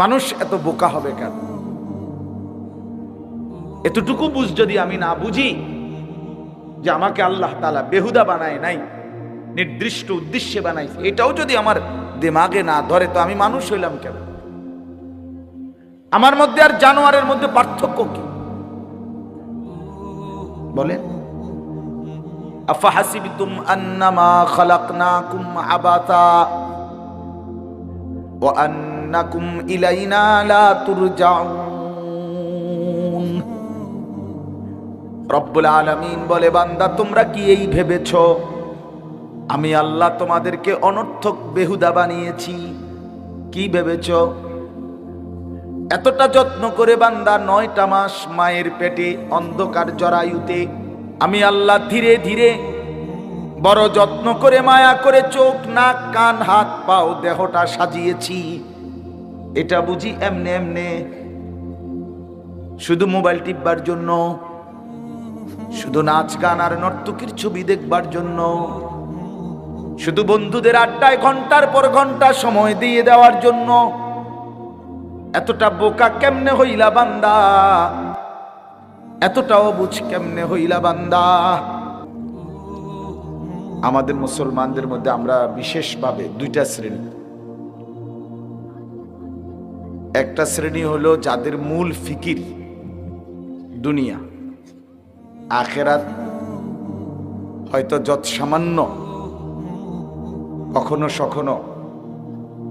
মানুষ এত বোকা হবে কেন? এতটুকু বুঝ যদি আমি না বুঝি যে আমাকে আল্লাহ তালা বেহুদা বানায় নাই, নির্দিষ্ট উদ্দেশ্যে বানাইছে, এটাও যদি আমার দিমাগে না ধরে, তো আমি মানুষ হইলাম কেন? আমার মধ্যে আর জানোয়ারের মধ্যে পার্থক্য কি? বলেন। আফাহাসিবতুম আন্নামা খালাকনাকুম আবাতা ওয়া আন্নাকুম ইলাইনা লা তুরজাউন রব্বুল আলামিন বলে, বান্দা, তোমরা কি এই ভেবেছো? আমি আল্লাহ তোমাদেরকে অনর্থক বেহুদা বানিয়েছি। কি ভেবেছ? এতটা যত্ন করে বান্দা, নয়টা মাস মায়ের পেটে অন্ধকার জরায়ুতে আমি আল্লাহ ধীরে ধীরে বড় যত্ন করে, মায়া করে চোখ, নাক, কান, হাত, পাও, দেহটা সাজিয়েছি। এটা বুঝি এমনে এমনে শুধু মোবাইল টিপবার জন্য, শুধু নাচ গান আর নর্তকীর ছবি দেখবার জন্য, শুধু বন্ধুদের আড্ডায় ঘণ্টার পর ঘণ্টা সময় দিয়ে দেওয়ার জন্য। এতটা বোকা কেমনে হইলা বান্দা? এতটাও বুঝ কেমনে হইলা বান্দা? আমাদের মুসলমানদের মধ্যে আমরা বিশেষভাবে দুইটা শ্রেণি। একটা শ্রেণি হলো যাদের মূল ফিকির দুনিয়া। আখেরাত হয়তো যত সামান্য কখনো সখনো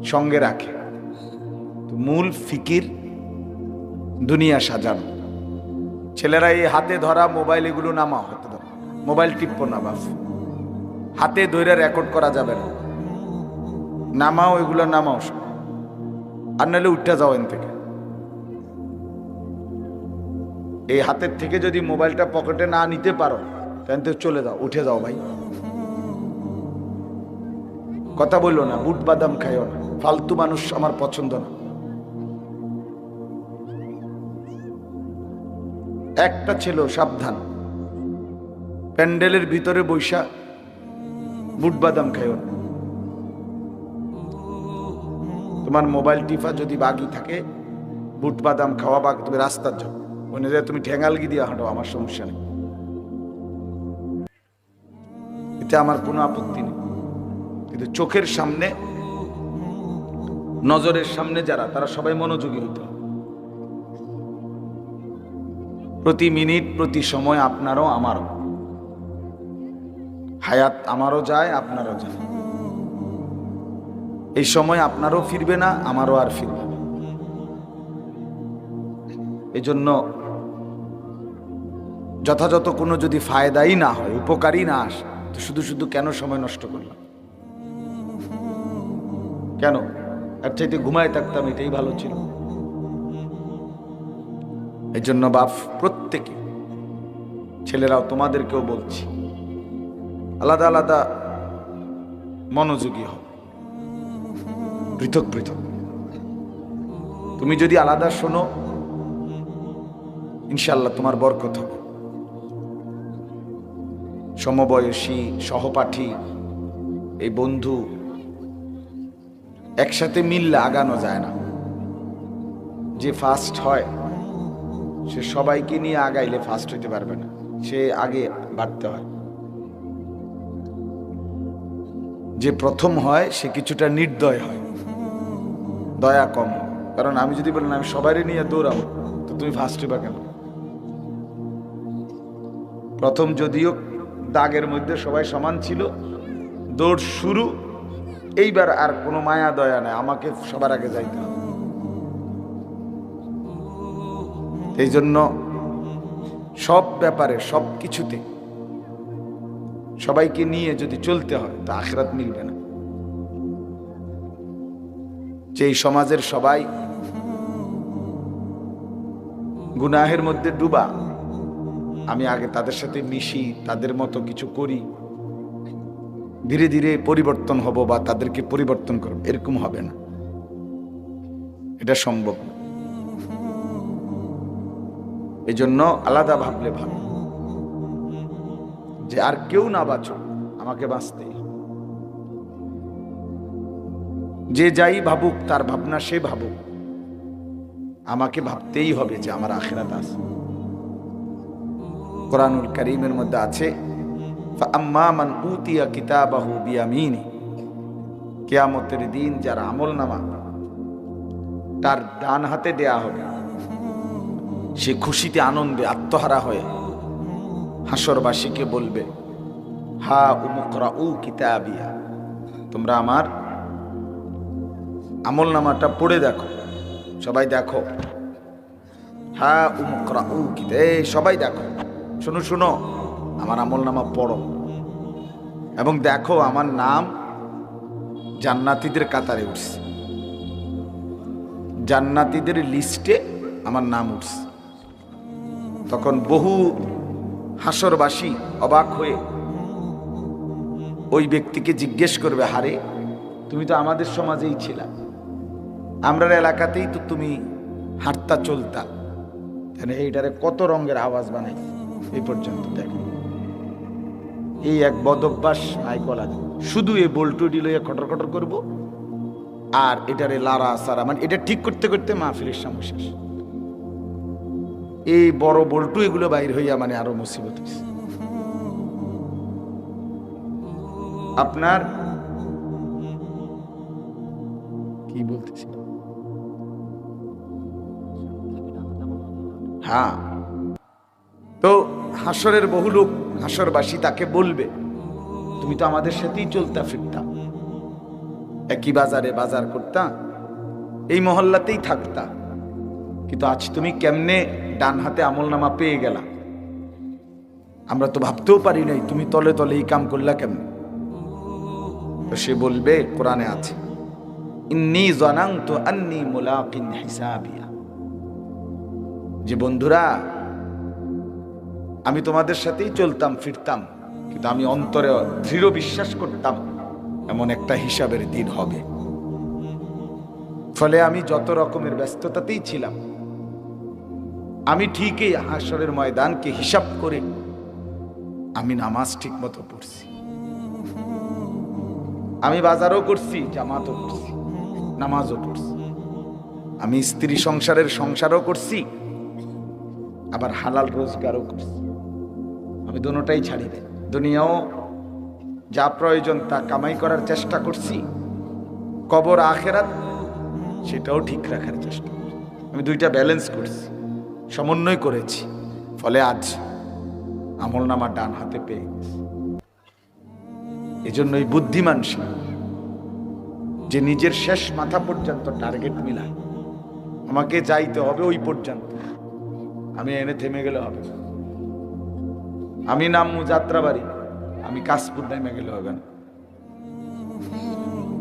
সঙ্গে রাখে। মূল ফিকির দুনিয়া সাজানো। ছেলেরা এই হাতে ধরা মোবাইল এগুলো নামা হাতে ধরা। মোবাইল টিপো না বাস হাতে ধরে রেকর্ড করা যাবে না। নামাও, এগুলো নামাও সব। আর নাহলে উঠে যাও এন থেকে। এই হাতের থেকে যদি মোবাইলটা পকেটে না নিতে পারো, তাহলে তো চলে যাও, উঠে যাও ভাই। কথা বলল না, বুট বাদাম খাইও না, ফালতু মানুষ আমার পছন্দ না। একটা ছিল সাবধান, প্যান্ডেলের ভিতরে বৈশা বুট বাদাম খাইও না। তোমার মোবাইল টিফা যদি বাকি থাকে, বুট বাদাম খাওয়া বাকি, তুমি রাস্তার যাও যায় তুমি ঠেঙ্গালগি দিয়ে হাঁটো, আমার সমস্যা নেই। এতে আমার কোনো আপত্তি নেই। কিন্তু চোখের সামনে, নজরের সামনে যারা, তারা সবাই মনোযোগী হইতে প্রতি মিনিট, প্রতি সময় আপনারও আমারও। হায়াত আমারও যায়, আপনারও যায়। এই সময় আপনারও ফিরবে না, আমারও আর ফিরবে এই জন্য যথাযথ কোনো যদি ফায়দাই না হয়, উপকারই না আসে, তো শুধু শুধু কেন সময় নষ্ট করলাম? কেন? আর চাইতে ঘুমায় থাকতাম, এটাই ভালো ছিল। এই জন্য বাপ, প্রত্যেকে, ছেলেরাও তোমাদেরকেও বলছি, আলাদা আলাদা মনোযোগী হও। পৃথক পৃথক। তুমি যদি আলাদা শোনো ইনশাল্লাহ তোমার বরকত হবে। সমবয়সী, সহপাঠী, এই বন্ধু একসাথে মিললে আগানো যায় না। যে ফার্স্ট হয়, সে সবাইকে নিয়ে আগাইলে ফার্স্ট হইতে পারবে না। সে আগে বাড়তে হয়। যে প্রথম হয়, সে কিছুটা নির্দয় হয়। দয়া কম। কারণ আমি যদি বলেন, আমি সবারই নিয়ে দৌড়াবো, তো তুমি ফার্স্ট হইবা কেন? প্রথম যদিও দাগের মধ্যে সবাই সমান ছিল, দৌড় শুরু, এইবার আর কোনো মায়া দয়া নেই, আমাকে সবার আগে যাইতে হবে। এই জন্য সব ব্যাপারে, সব কিছুতে সবাইকে নিয়ে যদি চলতে হয়, তা আখরাত মিলবে না। যে সমাজের সবাই গুনাহের মধ্যে ডুবা, আমি আগে তাদের সাথে মিশি, তাদের মতো কিছু করি, ধীরে ধীরে পরিবর্তন হব বা তাদেরকে পরিবর্তন করব, এরকম হবে না। এটা সম্ভব না। এই জন্য আলাদা ভাবলে ভালো। যে আর কেউ না বাঁচো, আমাকে বাঁচতেই হবে। যে যাই ভাবুক, তার ভাবনা সে ভাবুক। আমাকে ভাবতেই হবে যে আমার আখেরাত আছে। কোরআনুল করিমের মধ্যে আছে কেয়ামতের দিন যার আমল নামা, তার ডান হাতে দেয়া হবে। সে খুশিতে, আনন্দে আত্মহারা হয়ে হাসরবাসীকে বলবে, হা উমুকরা উ কিতাবিয়া, তোমরা আমার আমল নামাটা পড়ে দেখো, সবাই দেখো। হা উমুকরা উ কিতা সবাই দেখো, শুনো শুনো, আমার আমল নামা পড়ো। এবং দেখো আমার নাম জান্নাতীদের কাতারে উঠছে। জান্নাতীদের লিস্টে আমার নাম উঠছে। তখন বহু হাসরবাসী অবাক হয়ে ওই ব্যক্তিকে জিজ্ঞেস করবে, হারে, তুমি তো আমাদের সমাজেই ছিলা। আমরার এলাকাতেই তো তুমি হাঁটতা, চলতা। তাহলে এইটারে কত রঙের আওয়াজ বানাই? এই পর্যন্ত দেখো। এই এক বদভ্যাস নাই কলা শুধু এই বল্টুডি লইয়া খটর খটর করব, আর এটারে লারা, সারা মানে এটা ঠিক করতে করতে মাহফিলের সময় শেষ। এই বড় বল্টু এগুলো বাইর হইয়া মানে আরও মুসিবত। আপনার কি বলতেছি? হ্যাঁ। তো হাসরের বহু লোক হাসরবাসী তাকে বলবে, তুমি তো আমাদের সাথেই চলতা ফিরতাম একই বাজারে বাজার করতা, এই মহল্লাতেই থাকতা। কিন্তু আজ তুমি কেমনে ডান হাতে আমল নামা পেয়ে গেলা? আমরা তো ভাবতেও পারি নাই, তুমি তলে তলে এই কাম করলা কেমনে? তো সে বলবে, কোরআনে আছে, ইন্নি মুলাকিন হিসাবিয়া। যে বন্ধুরা, আমি তোমাদের সাথেই চলতাম, ফিরতাম, কিন্তু আমি অন্তরে দৃঢ় বিশ্বাস করতাম, এমন একটা হিসাবের দিন হবে। ফলে আমি যত রকমের ব্যস্ততাতেই ছিলাম আমি ঠিকই হাসরের ময়দানকে হিসাব করে আমি নামাজ ঠিক মতো পড়ছি। আমি বাজারও করছি, জামাতও করছি, নামাজও পড়ছি। আমি স্ত্রী সংসারের সংসারও করছি, আবার হালাল রোজগারও করছি। আমি দুটাই ছাড়ি দেয় দুনিয়াও যা প্রয়োজন তা কামাই করার চেষ্টা করছি, কবর আখেরাত সেটাও ঠিক রাখার চেষ্টা আমি দুইটা ব্যালেন্স করছি। সমন্বয় করেছি। ফলে আজ আমল নামা ডান হাতে পেয়ে গেছি। এজন্যই বুদ্ধিমান সে যে নিজের শেষ মাথা পর্যন্ত টার্গেট মিলায়। আমাকে যাইতে হবে ওই পর্যন্ত। আমি এনে থেমে গেলে হবে। আমি নামমু যাত্রাবাড়ি, আমি কাশপুর নেমে গেলে হবে না।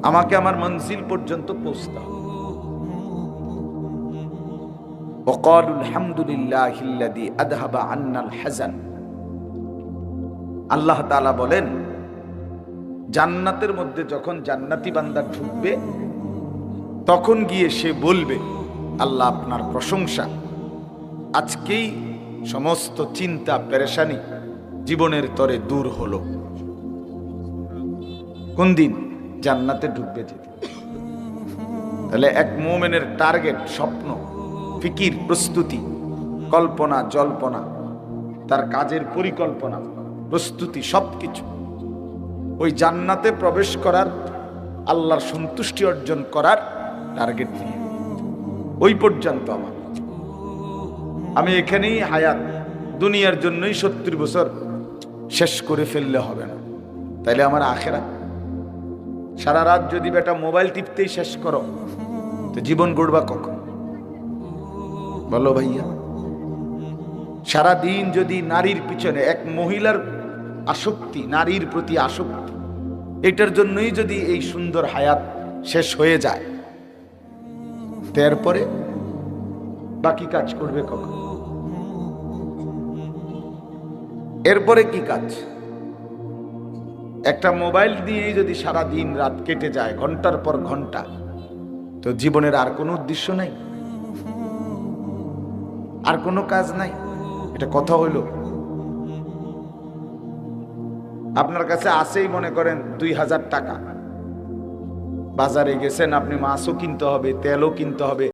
আমাকে আমার মনসিল পর্যন্ত পৌঁছতে হবে। وقالوا الحمد لله الذي أذهب عنا الحزن আল্লাহ তাআলা বলেন জান্নাতের মধ্যে যখন জান্নাতি বান্দা ঢুকবে তখন গিয়ে সে বলবে আল্লাহ আপনার প্রশংসা আজকেই সমস্ত চিন্তা পেরেশানি জীবনের তরে দূর হলো কোন দিন জান্নাতে ঢুকবে যেতে তাহলে এক মোমেনের টার্গেট স্বপ্ন ফিকির, প্রস্তুতি, কল্পনা, জল্পনা, তার কাজের পরিকল্পনা, প্রস্তুতি, সবকিছু। ওই জান্নাতে প্রবেশ করার, আল্লাহর সন্তুষ্টি অর্জন করার টার্গেট নিয়ে। ওই পর্যন্ত আমার। আমি এখানেই হায়াত, দুনিয়ার জন্যই সত্তর বছর শেষ করে ফেললে হবে না। তাইলে আমার আখেরা সারা রাত যদি বেটা মোবাইল টিপতেই শেষ করো, তো জীবন গড়বা কখন? বলো ভাইয়া সারা দিন যদি নারীর পিছনে এক মহিলার আসক্তি, নারীর প্রতি আসক্তি, এটার জন্যই যদি এই সুন্দর হায়াত শেষ হয়ে যায়, তারপরে বাকি কাজ করবে কখন? এরপরে কি কাজ? একটা মোবাইল দিয়েই যদি সারা দিন রাত কেটে যায়, ঘণ্টার পর ঘণ্টা, তো জীবনের আর কোনো উদ্দেশ্য নাই? আর কোনো কাজ নাই। এটা কথা হইল। আপনার কাছে আসেই মনে করেন দুই হাজার টাকা। বাজারে গেছেন আপনি মাছও কিনতে হবে, তেলও কিনতে হবে।